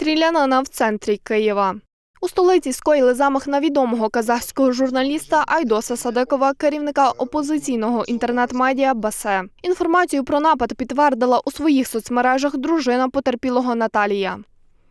Стрілянина в центрі Києва. У столиці скоїли замах на відомого казахського журналіста Айдоса Садикова, керівника опозиційного інтернет-медіа Басе. Інформацію про напад підтвердила у своїх соцмережах дружина потерпілого Наталія.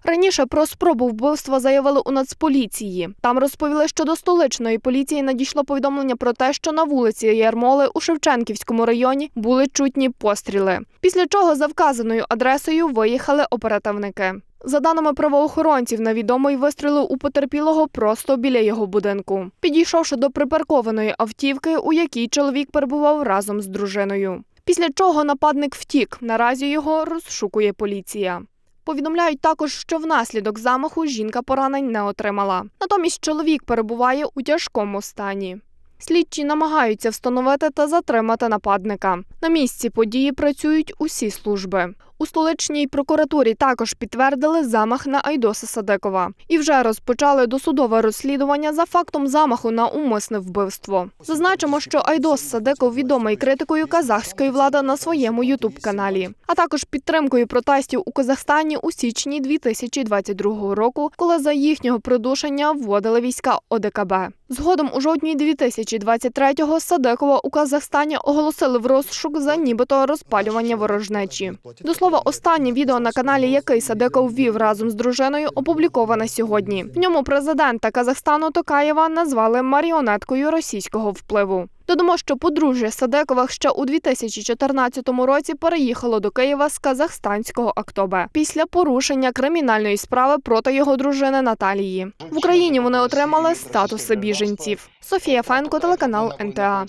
Раніше про спробу вбивства заявили у Нацполіції. Там розповіли, що до столичної поліції надійшло повідомлення про те, що на вулиці Ярмоли у Шевченківському районі були чутні постріли. Після чого за вказаною адресою виїхали оперативники. За даними правоохоронців, невідомий вистрілив у потерпілого просто біля його будинку, підійшовши до припаркованої автівки, у якій чоловік перебував разом з дружиною. Після чого нападник втік. Наразі його розшукує поліція. Повідомляють також, що внаслідок замаху жінка поранень не отримала. Натомість чоловік перебуває у тяжкому стані. Слідчі намагаються встановити та затримати нападника. На місці події працюють усі служби. У столичній прокуратурі також підтвердили замах на Айдоса Садикова і вже розпочали досудове розслідування за фактом замаху на умисне вбивство. Зазначимо, що Айдос Садиков відомий критикою казахської влади на своєму ютуб-каналі, а також підтримкою протестів у Казахстані у січні 2022 року, коли за їхнього придушення вводили війська ОДКБ. Згодом у жовтні 2023-го Садикова у Казахстані оголосили в розшук за нібито розпалювання ворожнечі. До слова, останнє відео на каналі, який Садиков вів разом з дружиною, опубліковане сьогодні. В ньому президента Казахстану Токаєва назвали маріонеткою російського впливу. Додамо, що подружжя Садекових ще у 2014 році переїхало до Києва з казахстанського Актобе після порушення кримінальної справи проти його дружини Наталії. В Україні вони отримали статуси біженців. Софія Фенко, телеканал НТА.